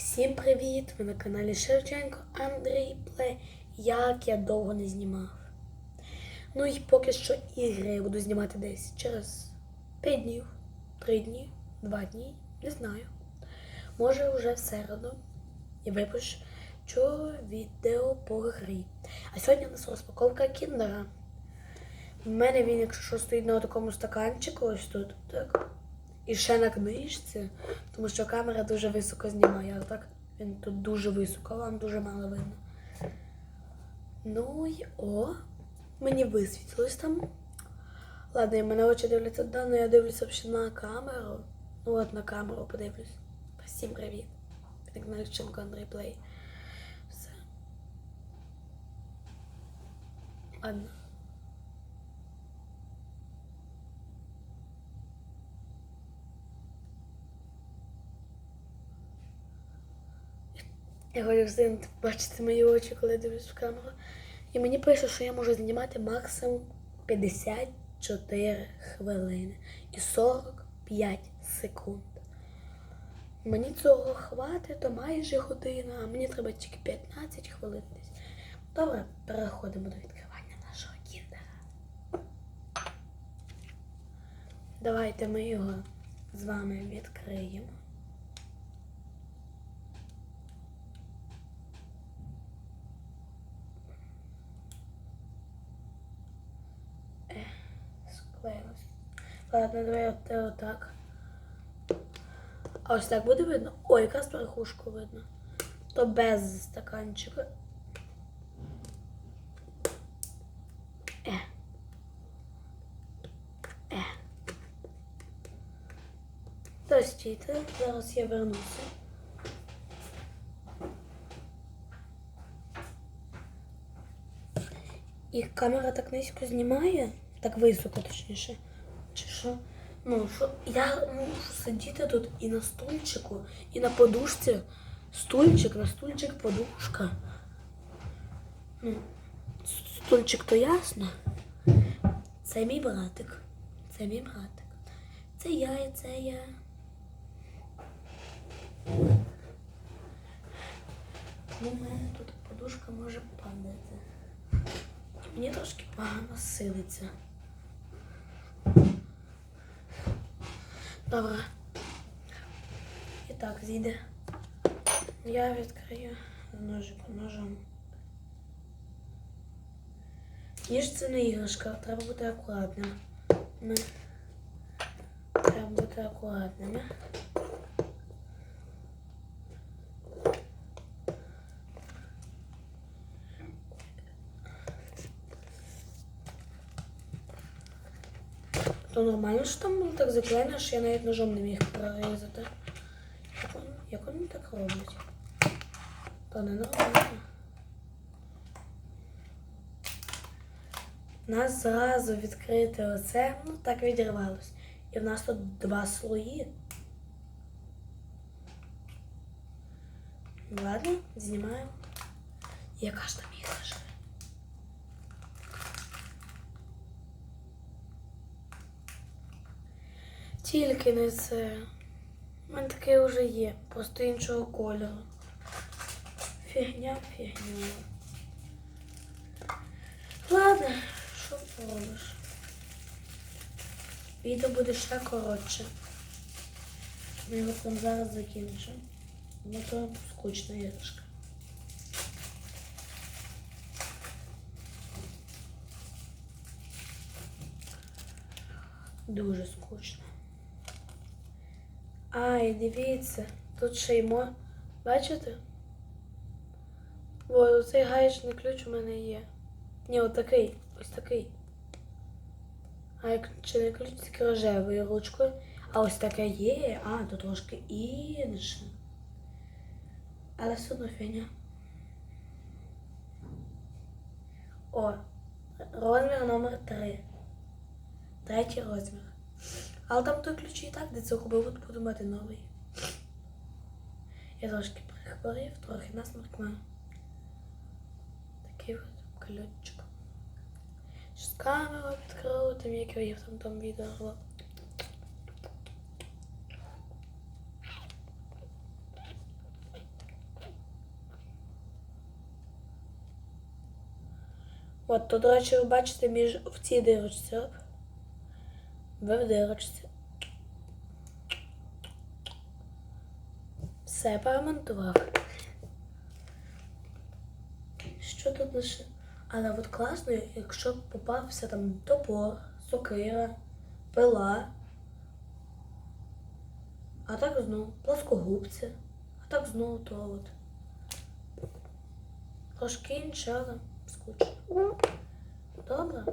Всім привіт! Ви на каналі Шевченко Андрій Плей. Як я довго не знімав. Ну і поки що ігри я буду знімати десь через 5 днів, 3 дні, 2 дні, не знаю. Може вже в середу я випущу відео по грі. А сьогодні у нас розпаковка кіндера. У мене він, якщо що, стоїть на такому стаканчику ось тут, так. І ще на книжці, тому що камера дуже високо знімає, а так він тут дуже високо, вам дуже мало видно. Ну і о, мені висвітлилось там. Ладно, і мене очі дивляться да, але я дивлюся на камеру. Ну от на камеру подивлюсь. Всім привіт. Так на Левченко Андрій Плей. Все. Ладно. Я хочу всім бачити мої очі, коли я дивлюсь в камеру. І мені пише, що я можу знімати максимум 54 хвилини і 45 секунд. Мені цього хватить, то майже година, а мені треба тільки 15 хвилин десь. Добре, переходимо до відкривання нашого кіндера. Давайте ми його з вами відкриємо. Ладно, давай от, отак. А ось так буде видно? Ой, якраз верхушку видно. То без стаканчика. Е. Е. То стійте, зараз я вернуся. І камера так низько знімає, так високо точніше. Що? Ну, що я можу сидіти тут і на стульчику, і на подушці. Стульчик, на стульчик, подушка. Ну, стульчик то ясно. Це мій братик. Це мій братик. Це я і це я. Ну, у мене тут подушка може падати. Мені трошки погано силиться. Добре. І так, зійде. Я відкрию ножиком ножом. Ніж це не іграшка, треба бути акуратним. Ми... Треба бути акуратними. То нормально, що там було так заклеєно, що я навіть ножом не міг прорізати. Як вони, як вони так роблять? То не нормально. Нас зразу відкрите оце, ну так відірвалось. І в нас тут два слої. Ладно, знімаємо. Яка ж там іграшка? Тільки не це. У мене таке вже є, просто іншого кольору. Фігня, фігня. Ладно, що поробиш? Відео буде ще коротше. Ми його там зараз закінчимо. Бо то скучна іграшка. Дуже скучно. Ай, дивіться, тут ще й. Бачите? Ось цей гаєчний ключ у мене є. Ні, отакий, ось такий. А як чи не ключ тільки рожевою ручкою. А ось таке є. А, то трошки інше. Але все одно фігня. О, розмір номер 3. Третій розмір. Але там той ключ і так, де це буду мати новий. Я трошки прихворів, трохи насморк маю. Такий от ключик. Щось камеру відкрила, там як я там там відео. От, то, до речі, ви бачите між в цій дирочці. Ви. Все поремонтував. Що тут лише? Але от класно, якщо попався там топор, сокира, пила. А так знову плоскогубці. А так знову то от. Трошки але скучно. Добре.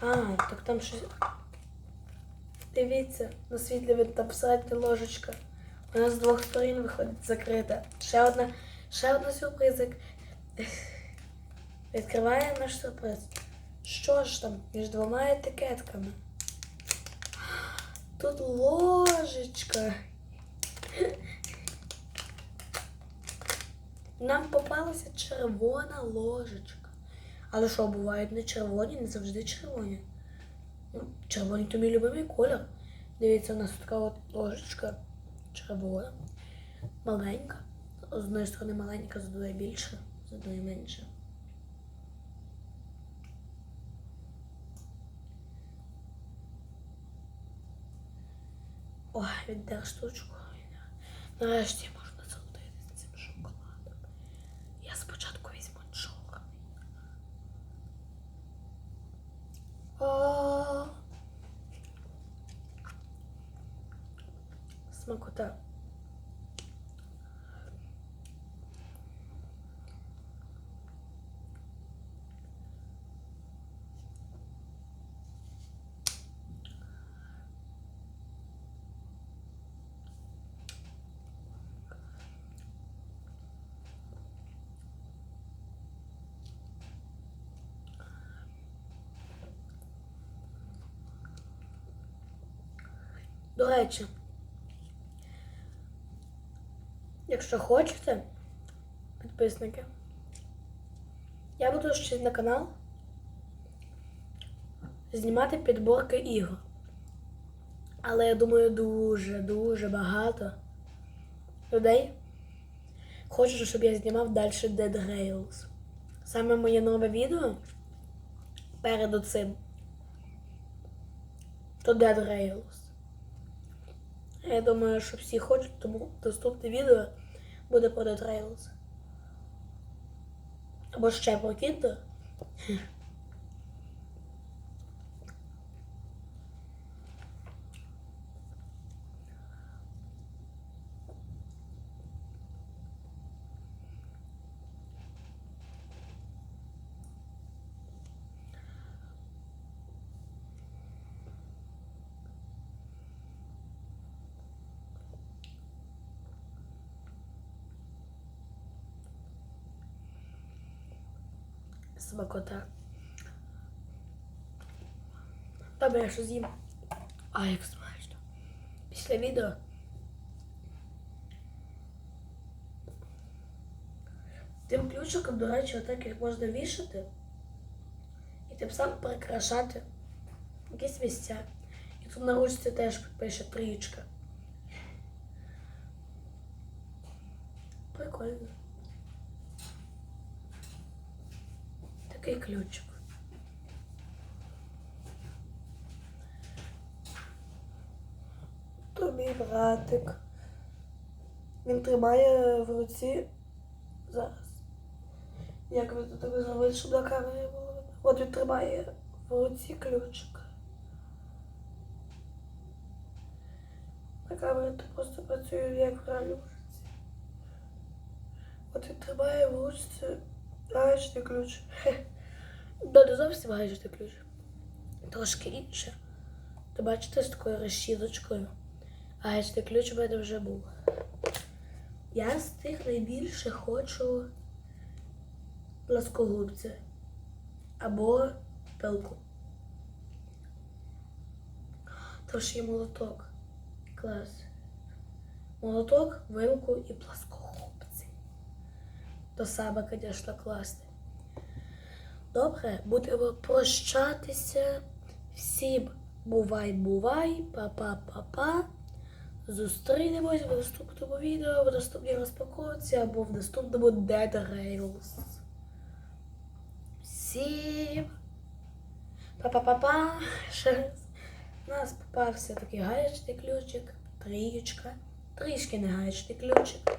А, так там щось. Дивіться, на світлі там всередині ложечка. Вона з двох сторін виходить закрита. Ще одна, ще одна сюрпризик. Відкриває наш сюрприз. Що ж там між двома етикетками? Тут ложечка. Нам попалася червона ложечка. Але що, бувають не червоні, не завжди червоні. Ну, червоний то мій любимий колір. Дивіться, у нас така от ложечка червона. Маленька. З одної сторони маленька, з одної більше, з одної менше. Ой, віддав штучку. Нарешті можна насолодитися цим шоколадом. Я спочатку візьму чорний. О, Смакота. До речі, якщо хочете, підписники, я буду ще на канал знімати підборки ігор. Але я думаю, дуже-дуже багато людей хочуть, щоб я знімав далі Dead Rails. Саме моє нове відео перед цим то Dead Rails. Я думаю, що всі хочуть, тому доступне відео буде про Або ще про. Смакота. Добре, я що з'їм. А, як смачно. Після відео. Тим ключиком, до речі, отак їх можна вішати і тим самим прикрашати якісь місця. І тут на ручці теж пише трічка. Прикольно. Такий ключик. То мій братик. Він тримає в руці зараз. Як ви тут зробили, щоб на камері було? От він тримає в руці ключик. На камері то просто працює як в житті. От він тримає в ручці гаечний ключ. Не зовсім гаечний ключ. Трошки інше. То бачите з такою решіточкою. Гаечний ключ у мене вже був. Я з тих найбільше хочу плоскогубці або пилку. Тож є молоток. Клас. Молоток, вилку і плоскогубці. То саме, звісно, класне. Добре, будемо прощатися. Всім бувай, бувай, па-па-па-па. Зустрінемось в наступному відео, в наступній розпаковці або в наступному Dead Rails. Всім па-па-па-па. У нас попався такий гаячний ключик, трієчка, трішки не гаячний ключик.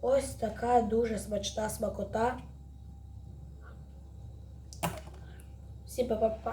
Ось така дуже смачна смакота. Всім па-па-па.